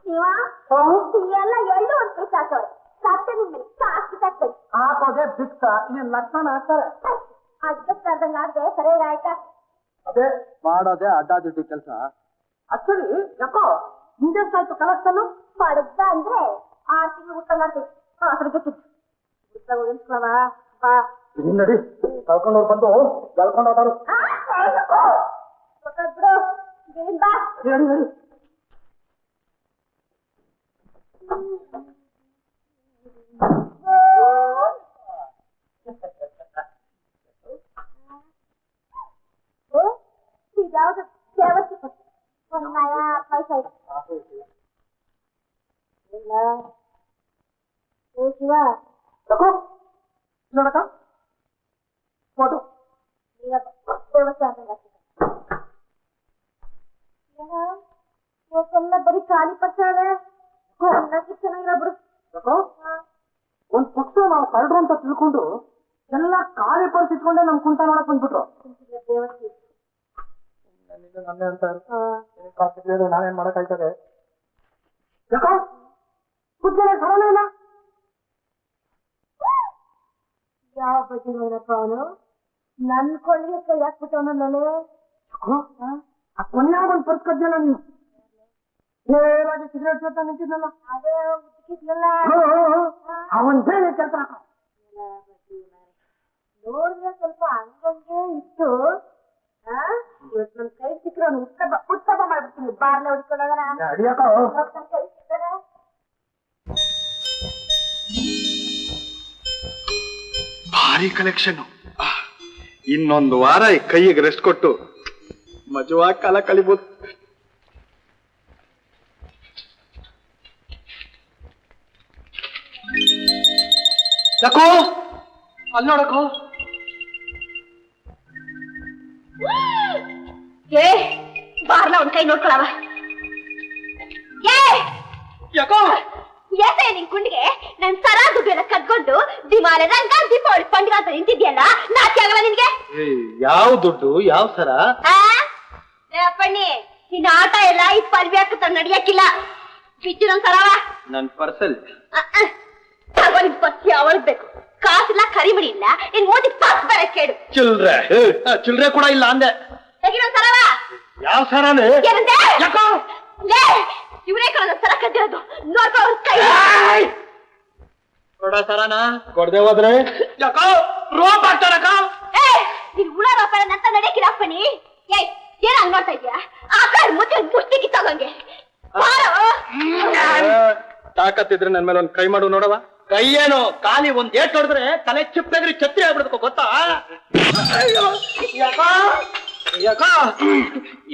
ಶಿವ ಎಲ್ಲ ಎಳ್ಳು ಅಂತ ಸಾಕವ್ರೆ ಸತ್ತೆ ನಿಮ್ಮಲ್ಲಿ ಸಾಕು ಸತ್ಬೇಕು ಹಾಕೋದೆ ಬಿಕ್ಕ ಇನ್ನೇನ್ ಲಕ್ಷಣ ಹಾಕ್ತಾರೆ. ಅಡ್ಜಸ್ಟ್ ಆದಂಗ ಆದ್ರೆ ಸರಿಯಾಗಿ ಆಯ್ತಾ? ಅದೇ ಮಾಡೋದೇ ಅಡ್ಡಾದಿಡ್ಡಿ ಕೆಲಸ. ಆಕ್ಚುಲಿ ಯಾಕೋ? ನಿಂದೆಷ್ಟಾಯ್ತು ಕಲೆಕ್ಷನ್ ಪಡ್ದ ಅಂದ್ರೆ ಆರ್ ತಿಂಗಳು ಊಟ ಮಾಡ್ತೀವಿ ಅದ್ರ ಊಟ ಉಳಿಸ್ಕೊಳವ ಬಾ. ನಡಿ ಕಳ್ಕೊಂಡವ್ರು ಬಂದು ಕಳ್ಕೊಂಡು ಹೋದಾರು ಗೊತ್ತಾದ್ರು ಏನ್ ಬಾ. ನಡಿ ನಡಿ. ಇದ್ಯಾವ್ದು ವ್ಯವಸ್ಥೆ ಒಂದು ನಯ ಪೈಸಾ ಇದೆ ಇಲ್ಲ ಏ ಶಿವ ಯಾಕೋ ನೋಡಕ ಫೋಟೋ ಈಗ ವ್ಯವಸ್ಥೆ ಆದಂಗೆ ಆಗ್ತದೆ ಏನೋ ಇವತ್ತೆಲ್ಲ ಬರೀ ಖಾಲಿ ಪರ್ಸಾವೆ ಅನ್ನಕ್ಕೆ ಚೆನ್ನಾಗಿಲ್ಲ ಬಿಡು ಯಾಕೋ ಒಂದ್ ಪಕ್ಷ ನಾವು ಕರಡ್ರು ಅಂತ ತಿಳ್ಕೊಂಡು ಎಲ್ಲ ಖಾಲಿ ಪರ್ಸ್ ಇಟ್ಕೊಂಡೆ ನಮ್ ಕುಂಟ ನೋಡಕ್ ಬಂದ್ಬಿಟ್ರು. ವ್ಯವಸ್ಥೆ ನನ್ನೇ ಅಂತಾರೆ ನಾವೇನ್ ಮಾಡಕ್ಕಾಯ್ತದೆ ಯಾಕೋ? ಕುತ್ಕೊಳ್ಳೆ ಸರನೇ ಇಲ್ಲ. ಯಾವ ಬಗ್ಗೆ ನೋಡಪ್ಪ ಅವನು? ನನ್ ಕೊಳ್ಳಿಗೆ ಕೈ ಹಾಕ್ಬಿಟ್ಟವನ ಮೇಲೆ ಯಾಕೋ? ಆ? ಕೊನೆಯಾಗ ಒಂದ್ ಪರ್ಸ್ ಕದ್ಯಲ್ಲ ನೀನು? ನೇರಾಗಿ ಸಿಗರೇಟ್ ಜೊತೆ ನಿಂತಿದ್ನಲ್ಲ? ಅದೇ ಉದ್ಕಿದ್ನಲ್ಲ ಅವನ್ ಹೇಳಿ ಕೆಲಸ ನೋಡಿದ್ರೆ ಸ್ವಲ್ಪ ಹಂಗಂಗೆ ಇತ್ತು. ಆ? ಇವತ್ತು ನನ್ ಕೈ ಸಿಕ್ಕರೆ ಅವ್ನು ಉತ್ತಮ ಉತ್ತಮ ಮಾಡ್ಬಿಡ್ತೀನಿ. ಬಾರ್ಲೆ ಅಡಿಯಕ್ಕ ಸಿಕ್ಕರೆ ಭಾರಿ ಕಲೆಕ್ಷನ್ ಇನ್ನೊಂದು ವಾರ ಈ ಕೈಗೆ ರೆಸ್ಟ್ ಕೊಟ್ಟು ಮಜವಾಗಿ ಕಾಲ ಕಳಿಬೋದು. ಯಾಕೋ? ಅಲ್ಲಿ ನೋಡಕೋ ಏ ಬಾರ್ಲ ಒಂದ್ ಕೈ ನೋಡ್ಕೊಳವ. ಏ! ಯಾಕೋ? ಏಸೆ ನಿನ್ ಕುಂಡಿಗೆ ನನ್ ಸರ ದುಡ್ಡೆಲ್ಲ ಕದ್ಕೊಂಡು ದಿಮಾಲೆ ರಂಗ ದೀಪಾವಳಿ ಪಂಡಿಗ ಅಂತ ನಿಂತಿದ್ಯಲ್ಲ ನಾಚಿ ಆಗಲ್ಲ ನಿನ್ಗೆ? ಯಾವ ದುಡ್ಡು ಯಾವ ಸರ? ಅಪ್ಪಣ್ಣಿ ನಿನ್ನ ಆಟ ಎಲ್ಲ ಈ ಪಲ್ವಿ ಹಾಕುತ್ತ ನಡಿಯಕ್ಕಿಲ್ಲ. ಬಿಚ್ಚಿನೊಂದ್ ಸರವ. ನನ್ ಪರ್ಸಲ್. ತಗೊಂಡ್ ಪತ್ತಿ ಅವಳಗ್ ಬೇಕು. ಕಾಸಿಲ್ಲ ಕರಿಮಣಿ ಇಲ್ಲ ಇನ್ ಓದಿ ಪಾಸ್ ಬರ ಕೇಳು. ಚಿಲ್ರೆ. ಚಿಲ್ರೆ ಕೂಡ ಇಲ್ಲ ಅಂದೆ. ತೆಗಿನೊಂದ್ ಸರವ ಯಾವ ಸರನೇ? ಏನಂದೆ? ಯಾಕೋ? ಲೇ ಇವರೇ ಕಳೆದ ಸರ ಕದ್ದಿರೋದು. ನೋಡ್ಕೊ ಅವ್ರ ಕೈ. ಕೊಡ ಸರನ. ಕೊಡದೆ ಹೋದ್ರೆ? ಯಾಕೋ? ರೋಪ್ ಆಗ್ತಾರಕ್ಕ ಏ ನೀನ್ ಹುಳ ರೂಪಾಯಿ ನಂತ ನಡೆಯಕ್ಕಿಲ್ಲ ಅಪ್ಪನಿ ಏಯ್ ಏನ್ ಹಂಗ್ ನೋಡ್ತಾ ಇದ್ಯಾ ಆ ಕಾರ್ ಮುದ್ದೆ ಮುಷ್ಟಿಗೆ ತಗೊಂಗೆ ಬಾರೋ. ತಾಕತ್ತಿದ್ರೆ ನನ್ ಮೇಲೆ ಒಂದ್ ಕೈ ಮಾಡು ನೋಡವ ಕೈ ಏನು ಖಾಲಿ ಒಂದ್ ಏಟ್ ಹೊಡೆದ್ರೆ ತಲೆ ಚಿಪ್ಪೆಗ್ರಿ ಛತ್ರಿ ಆಗ್ಬಿಡ್ಬೇಕು ಗೊತ್ತಾ? ಅಯ್ಯೋ, ಯಾಕೋ ಯಾಕೋ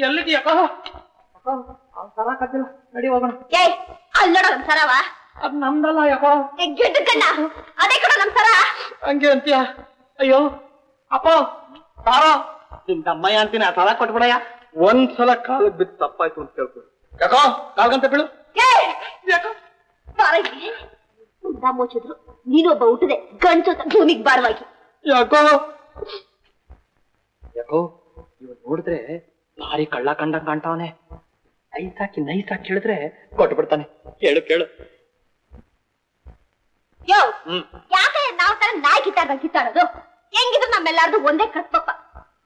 ಎಲ್ಲಿದ್ಯ ಯಾಕೋ? ಸರ ಕದ್ದಿಲ್ಲ ನಡಿ ಹೋಗೋಣ. ಏ ಅಲ್ಲಿ ನೋಡೋ ನಮ್ ಸರವ ಅದ್ ನಮ್ದಲ್ಲ ಯಾಕೋ. ಏ, ಗಿಡ್ಡ ಕಣ್ಣ ಅದೇ ಕಡ ನಮ್ ಸರ ಹಂಗೆ ಅಂತೀಯ? ಅಯ್ಯೋ ಅಪ್ಪ ಸಾರ ನಿಮ್ ತಮ್ಮಯ್ಯ ಅಂತೀನಿ ಆ ಸಲ ಕೊಟ್ಬಿಡಯ್ಯ. ಒಂದ್ಸಲ ಕಾಲಕ್ ಬಿದ್ದು ತಪ್ಪಾಯ್ತು ಅಂತ ಕೇಳ್ಕೊ ಯಾಕೋ ಕಾಲ್ಗಂತ ಬೀಳು. ಏಯ್ ಯಾಕೋ. ಬಾರ ಇಲ್ಲಿ. ಮೋಚಿದ್ರು ನೀನೊಬ್ಬ ಹುಟ್ಟದೆ ಗಂಟು ಭೂಮಿಗೆ ಬಾರವಾಗಿ ಯಾಕೋ? ಯಾಕೋ? ಇವ್ ನೋಡಿದ್ರೆ ಭಾರಿ ಕಳ್ಳ ಕಂಡ ಕಾಣ್ತಾವನೆ. ನೈಸ್ ಹಾಕಿ ನೈಸ್ ಹಾಕಿ ಕೇಳಿದ್ರೆ ಕೊಟ್ಟು ಬಿಡ್ತಾನೆ ಕೇಳು ಕೇಳು. ಯೋ ಹ್ಮ್. ಯಾಕೆ ನಾವ್ ತರ ನಾಯಿ ಕಿತ್ತಾಡೋದು? ಹೆಂಗಿದ್ರು ನಮ್ಮೆಲ್ಲಾರ್ದು ಒಂದೇ ಕರ್ತಪ್ಪ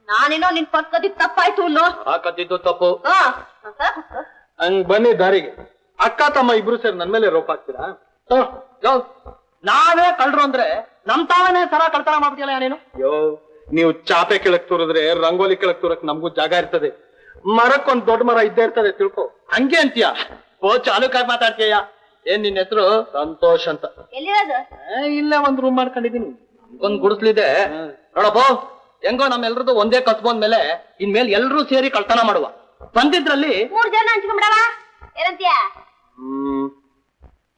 ನಾನೇನೋ ನಿನ್ ಪಕ್ಕದಿದ್ ತಪ್ಪಾಯ್ತು ಅನ್ನೋ. ಹಾಕತ್ತಿದ್ದು ತಪ್ಪು. ಹಾ ಹಂಗ್ ಬನ್ನಿ ದಾರಿಗೆ. ಅಕ್ಕ ತಮ್ಮ ಇಬ್ರು ಸೇರಿ ನನ್ ಮೇಲೆ ರೋಪ್ ಹಾಕ್ತೀರಾ? ನಾವೇ ಕಳ್ರು ಅಂದ್ರೆ ನಮ್ ತಾವನೇ ಸರ ಕಳ್ತನ ಮಾಡ್ತೀಯಲ್ಲ ನೀನು? ಯೋ ನೀವು ಚಾಪೆ ಕೆಳಕ್ ತೂರಿದ್ರೆ ರಂಗೋಲಿ ಕೆಳಕ್ ತೂರಕ್ ನಮಗೂ ಜಾಗ ಇರ್ತದೆ. ಮರಕ್ಕೊಂದ್ ದೊಡ್ಡ ಮರ ಇದ್ದೇ ಇರ್ತದೆ ತಿಳ್ಕೊ. ಹಂಗೆ ಅಂತೀಯ? ಓ ಚಾಲುಕಾಗಿ ಮಾತಾಡ್ತೀಯ ಏನ್ ನಿನ್ ಹೆಸರು? ಸಂತೋಷ್ ಅಂತ. ಇಲ್ಲ ಏ, ಇಲ್ಲೇ ಒಂದ್ ರೂಮ್ ಮಾಡ್ಕೊಂಡಿದೀನಿ ಒಂದ್ ಗುಡಿಸ್ಲಿದೆ. ನೋಡಪ್ಪ ಹೆಂಗೋ ನಮ್ಮೆಲ್ರದ್ದು ಒಂದೇ ಕಸ್ಬಂದ್ ಮೇಲೆ ಇನ್ಮೇಲೆ ಎಲ್ರೂ ಸೇರಿ ಕಳ್ತನ ಮಾಡುವ. ಬಂದಿದ್ರಲ್ಲಿ ಮೂರ್ ಜನ ಹಂಚ್ಕೊಂಡ್ಬಿಡವ ಏನಂತೀಯ? ಹ್ಮ್.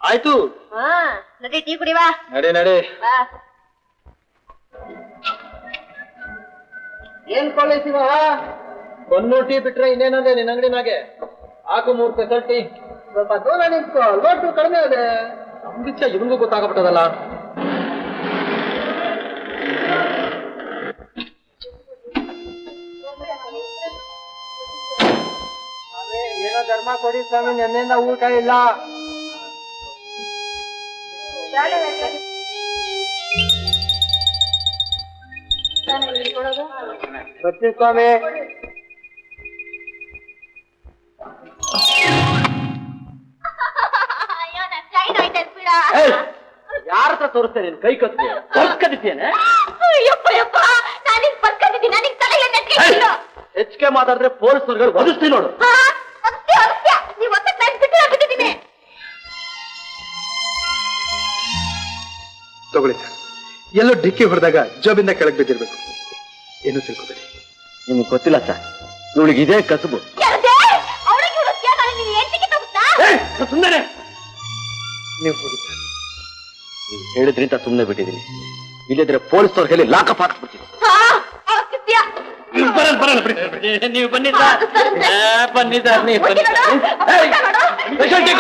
ಆಯ್ತು. ಹಾ ನಡಿ ಟೀ ಕುಡಿವಾ ನಡಿ ನಡಿ. ಬಾ. ಏನ್ ಕಳಿಸಿವ ಒಂದು ಟೀ ಬಿಟ್ರೆ ಇನ್ನೇನಂದ್ರೆ ನಿನ್ನ ಅಂಗಡಿನಾಗೆ? ಹಾಕು ಮೂರ್ ಟೀ. ಸ್ವಲ್ಪ ದೂರ ನಿಂತ್ಕೋ ಲೋಟು ಕಡಿಮೆ ಇದೆ. ನಮ್ ಇವಂಗೂ ಗೊತ್ತಾಗಬಿಟ್ಟದಲ್ಲ. ಗೊತ್ತಾಗ್ಬಿಟ್ಟದಲ್ಲ ಏನೋ ಧರ್ಮ ಕೊಡಿ ಸ್ವಾಮಿ ನೆನ್ನೆಯಿಂದ ಊಟ ಇಲ್ಲ. ಬರ್ತೀನಿ ಸ್ವಾಮಿ ಯಾರ ಹತ್ರ ತೋರಿಸ್ತೇನೆ ನೀನು ಕೈ ಕತ್ತಿ. ನೆಟ್ಕಿಲ್ಲ ಹೆಚ್ಚಿಗೆ ಮಾತಾಡಿದ್ರೆ ಪೊಲೀಸ್ನವ್ರಿಗೆ ಒದಿಸ್ತೀನಿ ನೋಡು. ತಗೊಳ್ಳಿ ಸರ್ ಎಲ್ಲೋ ಡಿಕ್ಕಿ ಹೊಡೆದಾಗ ಜಾಬಿಂದ ಕೆಳಗೆ ಬಿದ್ದಿರ್ಬೇಕು. ಏನು ತಿಳ್ಕೊಬೇಡಿ. ನಿಮ್ಗೆ ಗೊತ್ತಿಲ್ಲ ಸರ್ ಇವಳಿಗೆ ಇದೇ ಕಸುಬು. ಯಾರದೇ? ಅವಳಿಗೆ ಹುಡುಕ್ಯ ನಾನು ನೀನು ಎಂಟಿಗೆ ತಗುತ್ತಾ ಸುಮ್ಮನೆ ನೀವು ಹೋಗಿ ಸರ್ ನೀವು ಹೇಳಿದ್ರಿಂದ ಸುಮ್ಮನೆ ಬಿಟ್ಟಿದ್ದೀನಿ. ಇಲ್ಲದ್ರೆ ಪೊಲೀಸ್ನವ್ರ ಹೇಳಿ ಲಾಕಪ್ ಹಾಕ್ಬಿಡ್ತೀನಿ ಹಾ ಅಗತ್ಯ ಬರಲ್ಲ ಬರಲ್ಲ ಬಿಡಿ. ನೀವು ಬನ್ನಿ ಸರ್ ಬನ್ನಿ ಸರ್ ನೀವು ಬನ್ನಿ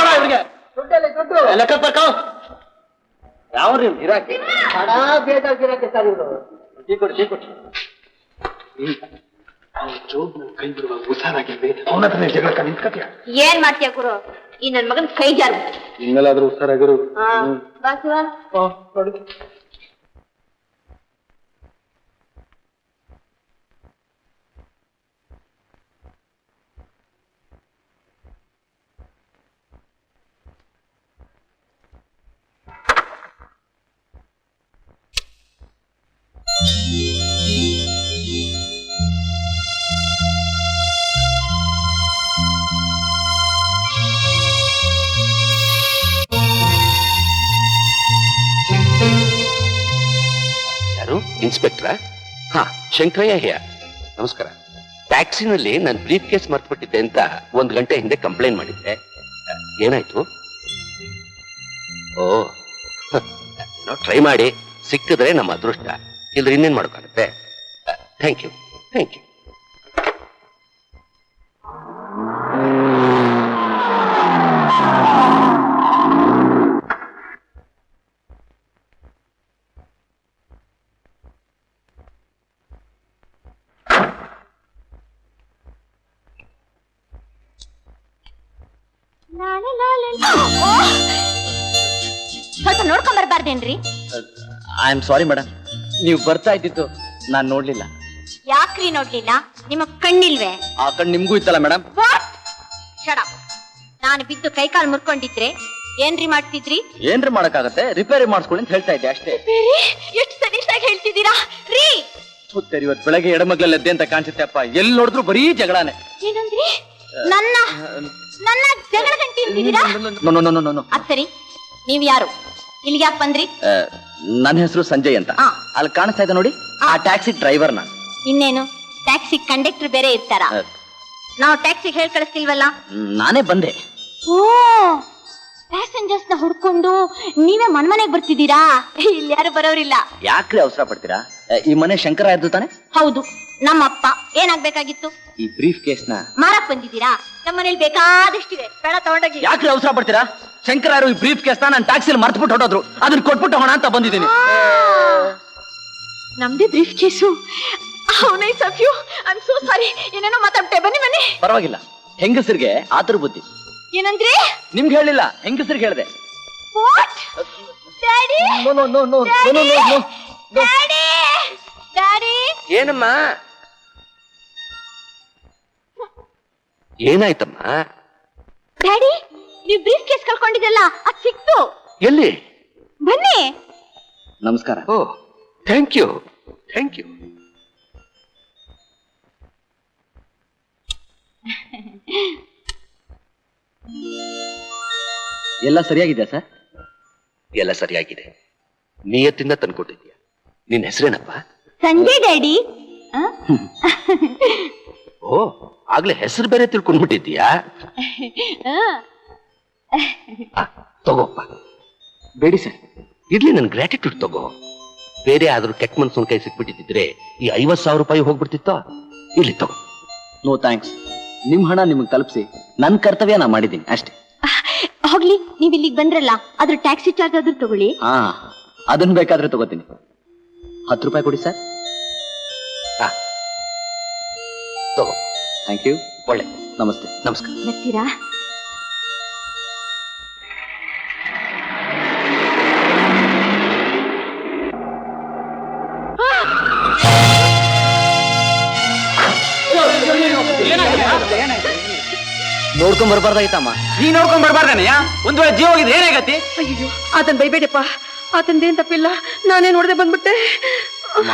ಕೊಡ ಇವ್ರಿಗೆ ಲೆಕ್ಕ ರೀ ಯಾವ್ರಿ ಇರಾಕೆ ಬೇಡ ಗಿರಾಕಿ ಸರ್ ಇವರು. ಟೀ ಕೊಡಿ ಟೀ ಕೈ ಅವನ ಹತ್ರ ಜಗಳ ನಿಂತ್ಕತಿಯ? ಏನ್ ಮಾಡ್ತೀಯ ಗುರು? ಈ ನನ್ ಮಗನ್ ಕೈ ಜಾರು. ಇನ್ಮೇಲಾದ್ರೂ ಹುಷಾರಾಗಿರು. ಬಾ ಶಿವ. ಇನ್ಸ್ಪೆಕ್ಟ್ರ? ಹಾ ಶಂಕರಯ್ಯ ಹಿಯ ನಮಸ್ಕಾರ. ಟ್ಯಾಕ್ಸಿನಲ್ಲಿ ನಾನು ಬ್ರೀಫ್ ಕೇಸ್ ಮರ್ತ್ಬಿಟ್ಟಿದ್ದೆ ಅಂತ ಒಂದ್ ಗಂಟೆ ಹಿಂದೆ ಕಂಪ್ಲೇಂಟ್ ಮಾಡಿದ್ದೆ ಏನಾಯ್ತು? ಓ ಟ್ರೈ ಮಾಡಿ, ಸಿಕ್ಕಿದ್ರೆ ನಮ್ಮ ಅದೃಷ್ಟ. ಇಲ್ದ್ರೆ ಇನ್ನೇನ್ ಮಾಡ್ಕೊಳತ್ತೆ ಥ್ಯಾಂಕ್ ಯು ಥ್ಯಾಂಕ್ ಯು. ನೋಡ್ಕೊಂಡ್ ಬರ್ಬಾರ್ದೇನ್ರಿ ಐ ಆಮ್ ಸಾರಿ ಮೇಡಮ್ ನೀವು ಬರ್ತಾ ಇದ್ದಿತ್ತು ನಾನು ನೋಡ್ಲಿಲ್ಲ. ಯಾಕ್ರಿ ನೋಡ್ಲಿಲ್ಲ? ನಿಮ್ಮ ಕಣ್ಣಿಲ್ವೇ? ಆ ಕಣ್ಣು ನಿಮ್ಗೂ ಇತ್ತಲ್ಲ ಮೇಡಮ್ ಶಡ ನಾನು ಬಿದ್ದು ಕೈಕಾಲು ಮುರ್ಕೊಂಡಿದ್ರೆ ಏನ್ರಿ ಮಾಡ್ತಿದ್ರಿ? ಏನ್ರಿ ಮಾಡಕ್ಕಾಗತ್ತೆ? ರಿಪೇರಿ ಮಾಡಿಸ್ಕೊಳ್ಳಿ ಅಂತ ಹೇಳ್ತಾ ಇದ್ದೆ ಅಷ್ಟೇ. ಎಷ್ಟು ಸಲೀಸಾಗಿ ಹೇಳ್ತಿದ್ದೀರಾ? ರೀ! ಸುತ್ತರಿ ಇವತ್ತು ಬೆಳಗ್ಗೆ ಎಡಮಗ್ಲಲ್ಲಿ ಎದ್ದೆ ಅಂತ ಕಾಣಿಸುತ್ತೆ ಅಪ್ಪ. ಎಲ್ಲಿ ನೋಡಿದ್ರು ಬರೀ ಜಗಳಾನೆ. ಏನಂದ್ರಿ? ನನ್ನ ನನ್ನ ಜಗಳ ಗಂಟಿ ಇರ್ತಿದ್ದೀರಾ no no no no no ಅದ್ ಸರಿ. ನೀವ್ ಯಾರು? ಇಲ್ಲಿಗೆ ಯಾಕೆ ಬಂದ್ರಿ? ನನ್ನ ಹೆಸರು ಸಂಜಯ್ ಅಂತ. ಆ. ಅಲ್ಲಿ ಕಾಣಿಸ್ತಾ ಇದೆ ನೋಡಿ ಆ. ಟ್ಯಾಕ್ಸಿ ಡ್ರೈವರ್ ನಾನು ಇನ್ನೇನು? ಟ್ಯಾಕ್ಸಿ ಕಂಡಕ್ಟರ್ ಬೇರೆ ಇರ್ತಾರ? ನಾವು ಟ್ಯಾಕ್ಸಿ ಹೇಳ್ ಕಳಿಸ್ತಿಲ್ವಲ್ಲ? ನಾನೇ ಬಂದೆ. ಓ ಪ್ಯಾಸೆಂಜರ್ಸ್ನ ಹುಡ್ಕೊಂಡು ನೀವೇ ಮನ್ಮನೆಗ್ ಬರ್ತಿದ್ದೀರಾ? ಇಲ್ಲಿ ಯಾರು ಬರೋರಿಲ್ಲ. ಯಾಕ್ರಿ ಅವಸರ ಪಡ್ತೀರಾ? ಆ, ಈ ಮನೆ ಶಂಕರ ಇದ್ದು ತಾನೆ? ಹೌದು. ನಮ್ಮಪ್ಪ ಏನಾಗ್ಬೇಕಾಗಿತ್ತು? ಈ ಬ್ರೀಫ್ ಕೇಸ್ನ ಮಾರಕ್ ಬಂದಿದ್ದೀರಾ? ನಮ್ಮನೇಲಿ ಬೇಕಾದಷ್ಟಿವೆ. ಬೇಡ ತಗೊಂಡೋಗಿ. ಯಾಕೆ ಅವಸರ ಪಡ್ತೀರಾ? ಶಂಕರ ಯಾರು ಈ ಬ್ರೀಫ್ ಕೇಸ್ನ ನಾನು ಟ್ಯಾಕ್ಸಿಲಿ ಮರ್ತ್ಬಿಟ್ಟು ಹೊಟ್ಟೋದ್ರು ಅದನ್ನ ಕೊಟ್ಬಿಟ್ಟು ಹೋಣ ಅಂತ ಬಂದಿದ್ದೀನಿ. ನಮ್ದೇ briefcase nice of you I so sorry ಏನೇನೋ ಮಾತಾಡ್ತೆ ಬನ್ನಿ ಬನ್ನಿ. ಪರವಾಗಿಲ್ಲ. ಹೆಂಗಸರಿಗೆ ಆತರ ಬುದ್ಧಿ. ಏನಂದ್ರಿ? ನಿಮ್ಗೆ ಹೇಳಿಲ್ಲ. ಹೆಂಗಸರಿಗೆ ಹೇಳಿದೆ. What daddy no no no no no no no daddy daddy ಏನಮ್ಮ? ಏನಾಯ್ತಮ್ಮ? ಡ್ಯಾಡಿ ನೀವ್ ಬ್ರೀಫ್ ಕೇಸ್ ಕಳ್ಕೊಂಡಿದ್ದಲ್ಲ ಅದ್ ಸಿಕ್ತು. ಎಲ್ಲಿ? ಬನ್ನಿ. ನಮಸ್ಕಾರ. Oh thank you thank you ಎಲ್ಲ ಸರಿಯಾಗಿದೆಯಾ ಸರ್? ಎಲ್ಲ ಸರಿಯಾಗಿದೆ. ನಿಯತ್ತಿಂದ ತಂದ್ಕೊಟ್ಟಿದ್ಯಾ ನಿನ್ ಹೆಸರೇನಪ್ಪ? ಸಂಜಯ್ ಡ್ಯಾಡಿ. ಓ ಆಗ್ಲೇ ಹೆಸರು ಬೇರೆ ತಿಳ್ಕೊಂಡ್ಬಿಟ್ಟಿದ್ಯಾ ತಗೋಪ್ಪ ಬೇಡಿ ಸರ್ ಇರ್ಲಿ ನನ್ ಗ್ರಾಟಿಟ್ಯೂಡ್ ತಗೋ. ಬೇರೆ ಆದ್ರೂ ಕೆಟ್ಟ ಮನ್ಸನ್ ಕೈ ಸಿಕ್ಬಿಟ್ಟಿದ್ರೆ ಈ ಐವತ್ ಸಾವಿರ ರೂಪಾಯಿ ಹೋಗ್ಬಿಡ್ತಿತ್ತೋ? ಇಲ್ಲಿ ತಗೋ. ನೋ ಥ್ಯಾಂಕ್ಸ್ ನಿಮ್ ಹಣ ನಿಮಗೆ ತಲುಪಿಸಿ. ನನ್ನ ಕರ್ತವ್ಯ ನಾ ಮಾಡಿದ್ದೀನಿ ಅಷ್ಟೇ. ಹೋಗ್ಲಿ ನೀವ್ ಇಲ್ಲಿಗೆ ಬಂದ್ರಲ್ಲ ಅದ್ರ ಟ್ಯಾಕ್ಸಿ ಚಾರ್ಜ್ ಆದ್ರೂ ತಗೊಳ್ಳಿ. ಹಾ ಅದನ್ನ ಬೇಕಾದ್ರೆ ತಗೋತೀನಿ. ಹತ್ತು ರೂಪಾಯಿ ಕೊಡಿ ಸರ್. ಥ್ಯಾಂಕ್ ಯು ಒಳ್ಳೆ. ನಮಸ್ತೆ. ನಮಸ್ಕಾರ. ಬರ್ತೀರಾ? ನೋಡ್ಕೊಂಡ್ ಬರ್ಬಾರ್ದಾಯ್ತಮ್ಮ ನೀ ನೋಡ್ಕೊಂಡ್ ಬರ್ಬಾರ್ದಾನೆಯಾ ಒಂದ್ ವೇಳೆ ಜೀವ ಹೋಗಿದ್ರೆ ಏನಾಗತಿ ಅಯ್ಯೋ ಆತನ್ ಬೈಬೇಡಪ್ಪ. ಆತಂದೇನ್ ತಪ್ಪಿಲ್ಲ. ನಾನೇ ನೋಡದೆ ಬಂದ್ಬಿಟ್ಟೆ. ಅಮ್ಮ.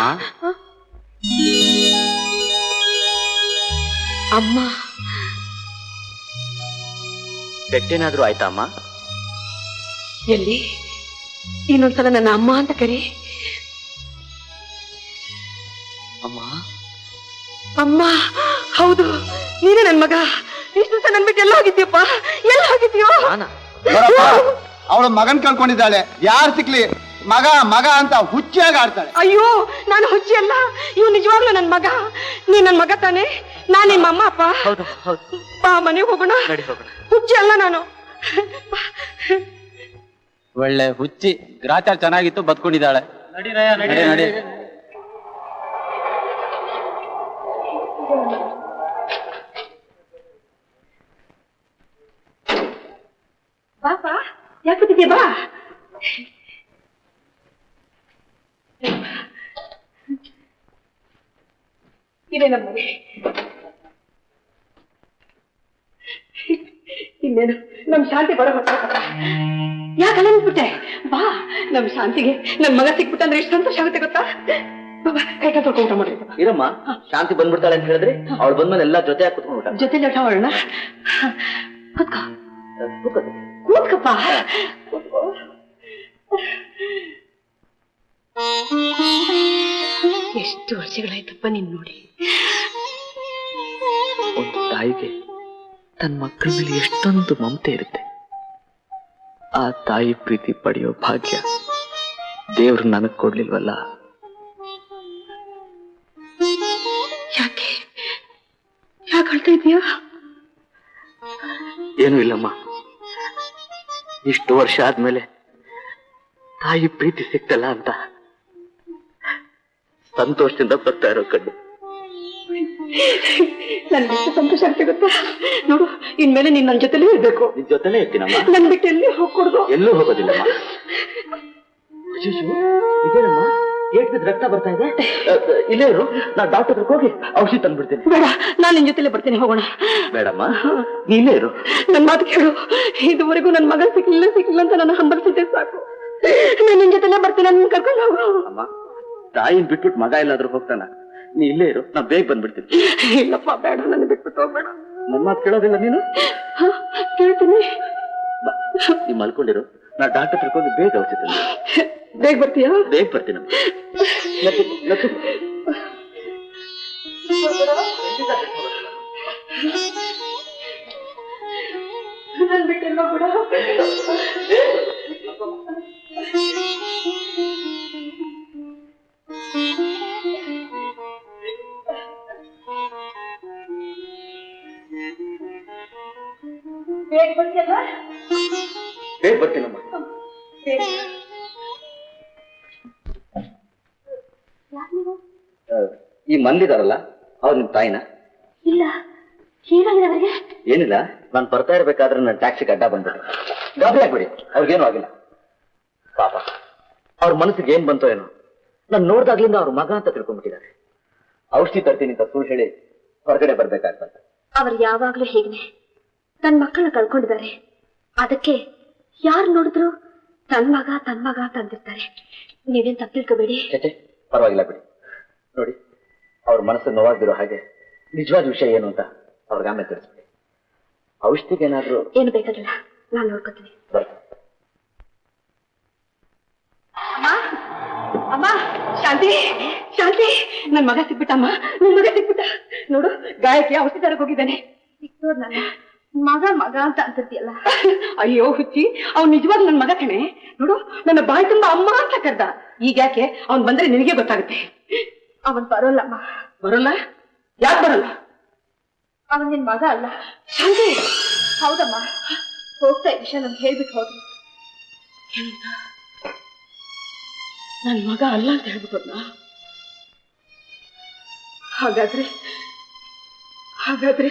ಅಮ್ಮ. ಬೆಟ್ಟೇನಾದ್ರೂ ಆಯ್ತಾ ಅಮ್ಮ? ಎಲ್ಲಿ? ಇನ್ನೊಂದ್ಸಲ ನನ್ನ ಅಮ್ಮ ಅಂತ ಕರಿ. ಅಮ್ಮ? ಅಮ್ಮ ಹೌದು. ನೀನೇ ನನ್ ಮಗ. ಇಷ್ಟು ದಿವಸ ನನ್ ಬಿಟ್ಟು ಎಲ್ಲ ಹೋಗಿದ್ಯಪ್ಪ ಎಲ್ಲ ಹೋಗಿದ್ಯೋ ಅವಳ ಮಗನ್ ಕಳ್ಕೊಂಡಿದ್ದಾಳೆ ಯಾರು ಸಿಕ್ಲಿ? ಮಗ ಮಗ ಅಂತ ಹುಚ್ಚಿಯಾಗಿ ಆಡ್ತಾಳೆ. ಅಯ್ಯೋ ನಾನು ಹುಚ್ಚಿ ಅಲ್ಲ ಇವ್ ನಿಜವಾಗ್ಲೂ ನನ್ ಮಗ? ನೀ ನನ್ ಮಗ ತಾನೆ? ನಾನು ನಿಮ್ಮ ಅಮ್ಮ ಅಪ್ಪ ಹೌದು ಹೌದು. ಬಾ ಮನೆಗೆ ಹೋಗೋಣ. ನಡಿ ಹೋಗೋಣ. ಹುಚ್ಚಿ ಅಲ್ಲ ನಾನು. ಒಳ್ಳೆ ಹುಚ್ಚಿ ಗ್ರಾಚಾರ ಚೆನ್ನಾಗಿತ್ತು ಬದ್ಕೊಂಡಿದ್ದಾಳೆ. ನಡಿ. ನಡಿ ನಡಿ. ಬಾಪ ಯಾಕೆ ಕೂತಿದ್ಯಾ? ಬಾ. ಇದೆ ನಮ್ಮ ಇನ್ನೇನು? ನಮ್ ಶಾಂತಿ ಬರೋ ಯಾಕೆ ಬಾ ನಮ್ ಶಾಂತಿಗೆ. ನನ್ ಮಗ ಸಿಕ್ಬಿಟ್ಟ ಅಂದ್ರೆ ಎಷ್ಟು ಸಂತೋಷ ಆಗುತ್ತೆ ಗೊತ್ತಾ? ಬಾ, ಬಾ, ಕೈ ಕಾಲು ತೊಳ್ಕೊಂಡು ಊಟ ಮಾಡಿ. ಇರಮ್ಮ ಶಾಂತಿ ಬಂದ್ಬಿಡ್ತಾಳೆ ಅಂತ ಹೇಳಿದ್ರೆ ಅವಳು ಬಂದ್ಮೇಲೆ ಎಲ್ಲ ಜೊತೆ ಕುತ್ಕೊಂಡು ಊಟ ಜೊತೆ ಊಟ ಮಾಡೋಣ? ಕೂತ್ಕೋ. ಕೂತ್ಕಪ್ಪ. ಕೂತ್ಕೋ. ಎಷ್ಟು ವರ್ಷಗಳಾಯ್ತಪ್ಪ ನೀನ್ ನೋಡಿ. ಒಂದು ತಾಯಿಗೆ ತನ್ನ ಮಕ್ಕಳ ಮೇಲೆ ಎಷ್ಟೊಂದು ಮಮತೆ ಇರುತ್ತೆ. ಆ ತಾಯಿ ಪ್ರೀತಿ ಪಡೆಯೋ ಭಾಗ್ಯ ದೇವ್ರು ನನಗ್ ಕೊಡ್ಲಿಲ್ವಲ್ಲ? ಯಾಕೆ? ಯಾಕೆ ಅಳ್ತಾ ಇದೀಯಾ ಏನೂ ಇಲ್ಲಮ್ಮ. ಇಷ್ಟು ವರ್ಷ ಆದ್ಮೇಲೆ ತಾಯಿ ಪ್ರೀತಿ ಸಿಕ್ತಲ್ಲ ಅಂತ. ಸಂತೋಷದಿಂದ ಬರ್ತಾ ಇರೋ ಕಣ್ಣು. ನನ್ಗೆ ಎಷ್ಟು ಸಂತೋಷ ಆಗ್ತಾ ಗೊತ್ತಾ ನೋಡು ಇನ್ಮೇಲೆ ನೀನ್ ನನ್ ಜೊತೆಲೇ ಇರ್ಬೇಕು. ನಿನ್ ಜೊತೆನೇ ಇರ್ತೀನಮ್ಮ. ನನ್ ಬಿಟ್ಟು ಎಲ್ಲಿ ಹೋಗ್ಕೊಡ್ದು. ಎಲ್ಲೂ ಹೋಗೋದಿಲ್ಲಮ್ಮ. ಅಯ್ಯಯ್ಯೋ, ಇದೇನಮ್ಮ? ಏಟ್ ಬಿದ್ದು ರಕ್ತ ಬರ್ತಾ ಇದೆ? ಇಲ್ಲೇ ಇರು. ನಾ ಡಾಕ್ಟರ್ ಹತ್ರ ಹೋಗಿ ಔಷಧಿ ತಂದ್ಬಿಡ್ತೀನಿ. ಬೇಡ ನಾನು ನಿನ್ ಜೊತೆಲೇ ಬರ್ತೀನಿ ಹೋಗೋಣ. ಬೇಡಮ್ಮ ನೀನೇ ಇರು. ನನ್ ಮಾತು ಕೇಳು. ಇದುವರೆಗೂ ನನ್ ಮಗ ಸಿಕ್ಲಿಲ್ಲ ಸಿಕ್ಲಿಲ್ಲ ಅಂತ ನನ್ನ ಹಂಬಲಿಸಿದ್ದೆ ಸಾಕು. ನಾನು ನಿನ್ ಜೊತೆಲೇ ಬರ್ತೀನಿ ನನ್ನ ಕರ್ಕೊಂಡು ಹೋಗು. ಅಮ್ಮ ತಾಯಿನ ಬಿಟ್ಬಿಟ್ಟು ಮಗ ಎಲ್ಲಾದ್ರೂ ಹೋಗ್ತಾನ. ನೀ ಇಲ್ಲೇ ಇರು ನಾ ಬೇಗ ಬಂದ್ಬಿಡ್ತೀನಿ. ಇಲ್ಲಪ್ಪ ಬೇಡ ನನ್ನ ಬಿಟ್ಬಿಟ್ಟು ಹೋಗ್ಬೇಡ. ನನ್ನ ಮಾತು ಕೇಳೋದಿಲ್ಲ ನೀನು? ಹ, ಕೇಳ್ತೀನಿ. ನೀ ಮಲ್ಕೊಂಡಿರು ನಾ ಡಾಕ್ಟರ್ ತಿಳ್ಕೊಂಡು ಬೇಗ ಔಷಧ ಬೇಗ ಬರ್ತೀಯಾ? ಬೇಗ ಬರ್ತೀನಿ ಬಿಟ್ಟೆಲ್ಲ ಬಿಡ. ಈ ಮಂದಿದಾರಲ್ಲ? ಅವ್ರ ನಿಮ್ ತಾಯಿನ? ಇಲ್ಲ. ಏನಾಗಿದೆ ಅವರಿಗೆ? ಏನಿಲ್ಲ. ನಾನು ಬರ್ತಾ ಇರ್ಬೇಕಾದ್ರೆ ನನ್ನ ಟ್ಯಾಕ್ಸಿ ಅಡ್ಡ ಬಂದ್ಬಿಡಿ ಗಾಬರಿ ಆಗ್ಬಿಡಿ. ಅವ್ರಿಗೇನು ಆಗಿಲ್ಲ. ಪಾಪ. ಅವ್ರ ಮನಸ್ಸಿಗೆ ಏನ್ ಬಂತೋ ಏನೋ. ನಾನು ನೋಡ್ದಾಗ್ಲಿಂದ ಅವ್ರ ಮಗ ಅಂತ ತಿಳ್ಕೊಂಡ್ಬಿಟ್ಟಿದ್ದಾರೆ. ಔಷಧಿ ತರ್ತೀನಿ ಅಂತ ಸುಳ್ಳು ಹೇಳಿ ಹೊರಗಡೆ ಬರ್ಬೇಕಾಗ್ತದೆ. ಅವ್ರು ಯಾವಾಗ್ಲೂ ಹೇಗೆ ತನ್ನ ಮಕ್ಕಳನ್ನ ಕಳ್ಕೊಂಡಿದ್ದಾರೆ. ಅದಕ್ಕೆ ಯಾರು ನೋಡಿದ್ರು ತನ್ ಮಗ ತನ್ ಮಗ ತಂದಿರ್ತಾರೆ. ಅಂದಿರ್ತಾರೆ ನೀವೇನ್ ತಪ್ಪು ತಿಳ್ಕೊಬೇಡಿ. ಚೇಚೆ ಪರವಾಗಿಲ್ಲ ಬಿಡಿ. ನೋಡಿ ಅವ್ರ ಮನಸ್ಸು ನೋವಾಗ್ದಿರೋ ಹಾಗೆ ನಿಜವಾದ ವಿಷಯ ಏನು ಅಂತ ಅವ್ರಿಗೆ ಆಮೇಲೆ ತಿಳಿಸ್ಬಿಡಿ ಔಷಧಿಗೆ ಏನಾದ್ರೂ ಏನು ಬೇಕಾಗಿಲ್ಲ ನಾನು ನೋಡ್ಕೊತೀನಿ. ಅಮ್ಮ ಅಮ್ಮ ಶಾಂತಿ ಶಾಂತಿ. ನನ್ ಮಗ ಸಿಕ್ಬಿಟ್ಟಮ್ಮ ನನ್ ಮಗ ಸಿಕ್ಬಿಟ್ಟ. ನೋಡು ಗಾಯಕ್ಕೆ ಔಷಧಿ ತರಕ್ ಹೋಗಿದ್ದಾನೆ. ಸಿಕ್ತೋರ್ನಲ್ಲ ಮಗ ಮಗ ಅಂತ ಅಂತಿಯಲ್ಲ ಅಯ್ಯೋ ಹುಚ್ಚಿ ಅವ್ನು ನಿಜವಾಗ್ ನನ್ ಮಗ ಕಣೆ. ನೋಡು ನನ್ನ ಬಾಯಿ ತುಂಬಾ ಅಮ್ಮ ಅಂತ ಕರ್ದ. ಈಗ ಯಾಕೆ ಅವ್ನ್ ಬಂದ್ರೆ ನಿನಗೆ ಗೊತ್ತಾಗುತ್ತೆ. ಅವನ್ ಬರೋಲ್ಲಮ್ಮ. ಬರೋಲ್ಲ? ಯಾಕೆ ಬರಲ್ಲ? ಅವನ್ ನಿನ್ ಮಗ ಅಲ್ಲ. ಶಾಂತಿ ಹೌದಮ್ಮ. ಹೋಗ್ತಾ ಈ ವಿಷಯ ನಮ್ಗೆ ಹೇಳ್ಬಿಟ್ಟು ಹೋದ್ರು. ನನ್ ಮಗ ಅಲ್ಲ ಅಂತ ಹೇಳ್ಬಿಟ್ಟು ಹಾಗಾದ್ರೆ ಹಾಗಾದ್ರೆ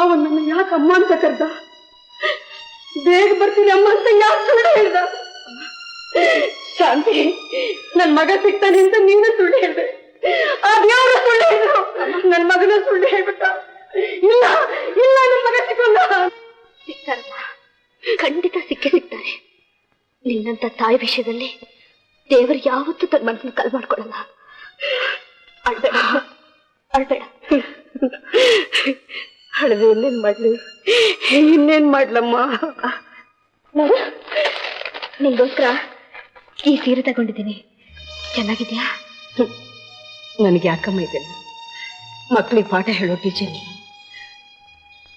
ಅವನ್ ನನ್ನ ಯಾಕೆ ಅಮ್ಮ ಅಂತ ಕರ್ದ? ಬೇಗ ಬರ್ತೀನಿ ಅಮ್ಮ ಅಂತ ಯಾಕೆ ಸುಳ್ಳು ಹೇಳ್ದ? ಶಾಂತಿ ನನ್ ಮಗ ಸಿಗ್ತಾನೆ ಅಂತ ನೀನು ಸುಳ್ಳು ಹೇಳ್ದೆ. ದೇವರು ಸುಳ್ಳು ಹೇಳಿದ್ರು ನನ್ ಮಗನ ಸುಳ್ಳು ಹೇಳ್ಬಿಟ್ಟ. ಇಲ್ಲ ಇಲ್ಲ ನನ್ ಮಗ ಸಿಕ್ಕಲ್ಲ ಸಿಗ್ತಾರಮ್ಮ ಖಂಡಿತ ಸಿಕ್ಕೇ ಸಿಗ್ತಾರೆ. ನಿನ್ನಂತ ತಾಯಿ ವಿಷಯದಲ್ಲಿ ದೇವರು ಯಾವತ್ತೂ ತನ್ನ ಮನಸ್ಸನ್ನು ಕಲ್ ಮಾಡ್ಕೊಳಲ್ಲ. ಅಳ್ಬೇಡ. ಅಳ್ಬೇಡ. ಹಳದೆ ಇನ್ನೇನ್ ಮಾಡ್ಲಿ? ಇನ್ನೇನ್ ಮಾಡ್ಲಮ್ಮ? ನೋಡು ನಿಂಗೋಸ್ಕರ ಈ ಸೀರೆ ತಗೊಂಡಿದ್ದೀನಿ. ಚೆನ್ನಾಗಿದ್ಯಾ? ನನಗೆ ಯಾಕಮ್ಮ ಇದೆಲ್ಲ? ಮಕ್ಳಿಗೆ ಪಾಠ ಹೇಳೋ ಟೀಚರ್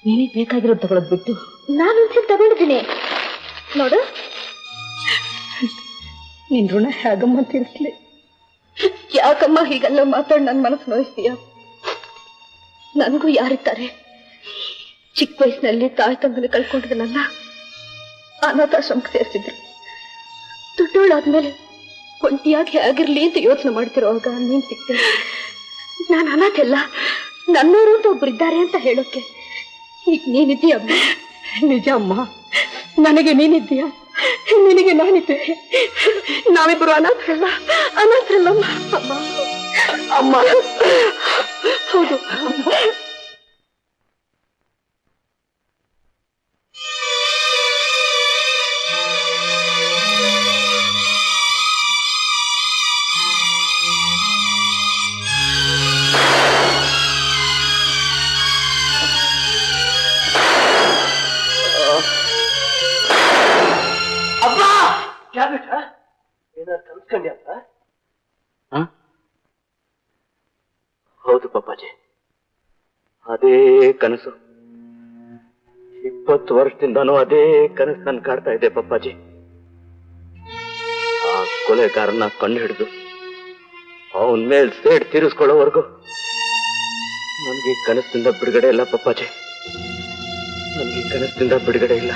ನೀನು ಬೇಕಾಗಿರೋದು ತಗೊಳೋದು ಬಿಟ್ಟು. ನಾನು ಒಂದ್ಸಲ ತಗೊಂಡಿದ್ದೀನಿ. ನೋಡು. ನಿನ್ ಋಣ ಹೇಗಮ್ಮ ತಿಳಿಸ್ಲಿ ಯಾಕಮ್ಮ ಹೀಗೆಲ್ಲ ಮಾತಾಡಿ ನನ್ನ ಮನಸ್ಸು ನೋಯಿಸ್ತೀಯ? ನನಗೂ ಯಾರಿದ್ದಾರೆ? ಚಿಕ್ಕ ವಯಸ್ಸಿನಲ್ಲಿ ತಾಯಿ ತಂದನ ಕಳ್ಕೊಂಡಿದ್ದ ನನ್ನ ಅನಾಥಾಶ್ರಮಕ್ಕೆ ಸೇರಿಸಿದ್ರು ದೊಡ್ಡವಳಾದ್ಮೇಲೆ ಒಂಟಿಯಾಗಿ ಆಗಿರ್ಲಿ ಅಂತ ಯೋಚನೆ ಮಾಡ್ತಿರೋವಾಗ ನೀನ್ ಸಿಕ್ತ ನಾನು ಅನಾಥೆಲ್ಲ ನನ್ನೂರು ಅಂತ ಒಬ್ರಿದ್ದಾರೆ ಅಂತ ಹೇಳೋಕೆ ಈಗ ನೀನಿದ್ದೀಯ ನಿಜ ಅಮ್ಮ ನನಗೆ ನೀನಿದ್ದೀಯ? ನಿನಗೆ ನಾನಿದ್ದೆ. ನಾವಿಬ್ಬರು ಅನಾಥರಲ್ಲ ಅನಾಥರಲ್ಲಮ್ಮ ಅಮ್ಮ. ಅಮ್ಮ ಹೌದು. ಏನಾದ್ರು ಹೌದು ಪಪ್ಪಾಜಿ. ಅದೇ ಕನಸು. ಇಪ್ಪತ್ತು ವರ್ಷದಿಂದನೂ ಅದೇ ಕನಸು ನನ್ ಕಾಡ್ತಾ ಇದೆ ಪಪ್ಪಾಜಿ. ಆ ಕೊಲೆಗಾರನ ಕಂಡು ಹಿಡಿದು ಅವನ ಮೇಲೆ ಸೇಡ್ ತೀರಿಸ್ಕೊಳ್ಳೋವರೆಗೂ ನನ್ಗೆ ಕನಸಿನಿಂದ ಬಿಡುಗಡೆ ಇಲ್ಲ ಪಪ್ಪಾಜಿ. ನನ್ಗೆ ಕನಸಿನಿಂದ ಬಿಡುಗಡೆ ಇಲ್ಲ.